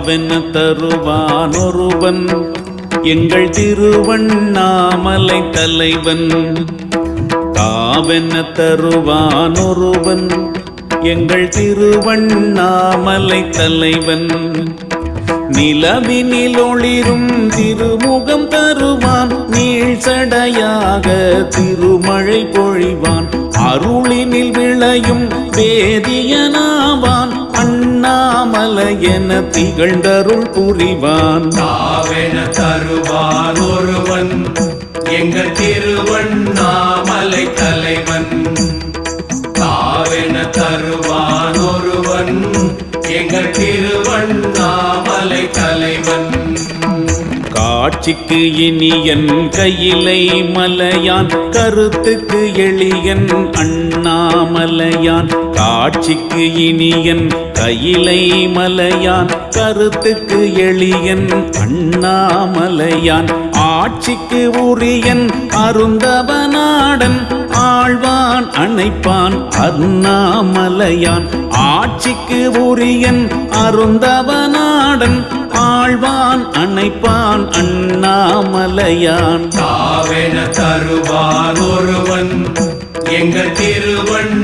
அவன் தருவான் ஒருவன் எங்கள் திருவண்ணாமலை தலைவன். காவென தருவான் ஒருவன் எங்கள் திருவண்ணாமலை தலைவன். நிலவினில் ஒளிரும் திருமுகம் தருவான். நீள் சடையாக திருமழை பொழிவான். அருளினில் விளையும் வேதியனா என திகழ்ந்தருள் புரிவான் தாவென தருவான் ஒருவன் எங்கள் திருவண்ணாமலை தலைவன். தாவென தருவான் ஒருவன் எங்கள் திருவண்ணாமலை தலைவன். காட்சிக்கு இனியன் கையிலை மலையான் கருத்துக்கு எளியன் அண்ணாமலையான். காட்சிக்கு இனியன் கையிலை மலையான் கருத்துக்கு எளியன் அண்ணாமலையான். ஆட்சிக்கு உரியன் அருந்தவனாடன் ஆழ்வான் அணைப்பான் அண்ணாமலையான். ஆட்சிக்கு உரியன் அருந்தவனாடன் ஆழ்வான் அணைப்பான் அண்ணாமலையான். தாவென தருவான் ஒருவன். எங்கள் திருவன்